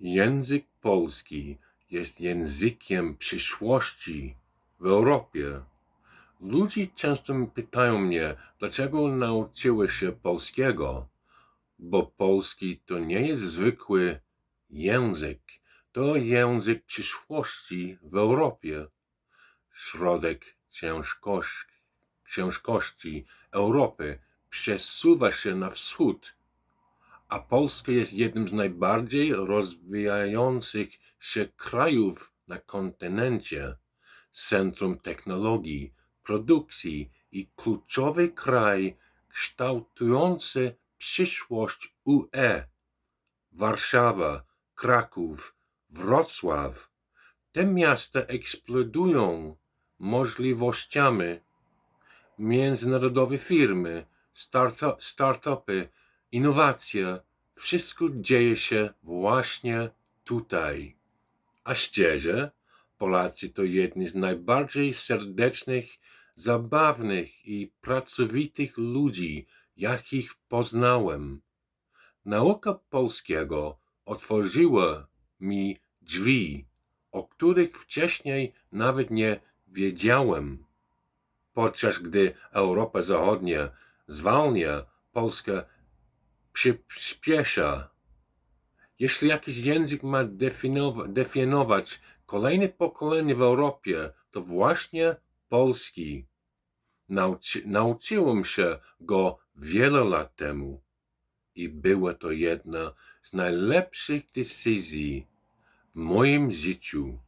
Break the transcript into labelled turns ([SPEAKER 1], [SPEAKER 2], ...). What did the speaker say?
[SPEAKER 1] Język polski jest językiem przyszłości w Europie. Ludzie często pytają mnie, dlaczego nauczyłeś się polskiego? Bo polski to nie jest zwykły język, to język przyszłości w Europie. Środek ciężkości, ciężkości Europy przesuwa się na wschód a Polska jest jednym z najbardziej rozwijających się krajów na kontynencie, centrum technologii, produkcji i kluczowy kraj kształtujący przyszłość UE. Warszawa, Kraków, Wrocław. Te miasta eksplodują możliwościami. Międzynarodowe firmy, startu- startupy, innowacje, wszystko dzieje się właśnie tutaj. A szczerze, Polacy to jedni z najbardziej serdecznych, zabawnych i pracowitych ludzi, jakich poznałem. Nauka polskiego otworzyła mi drzwi, o których wcześniej nawet nie wiedziałem. Podczas gdy Europa Zachodnia zwalnia, Polska przyspiesza. Jeśli jakiś język ma definiowa- definiować kolejne pokolenie w Europie, to właśnie polski. Nauczy, nauczyłem się go wiele lat temu i była to jedna z najlepszych decyzji w moim życiu.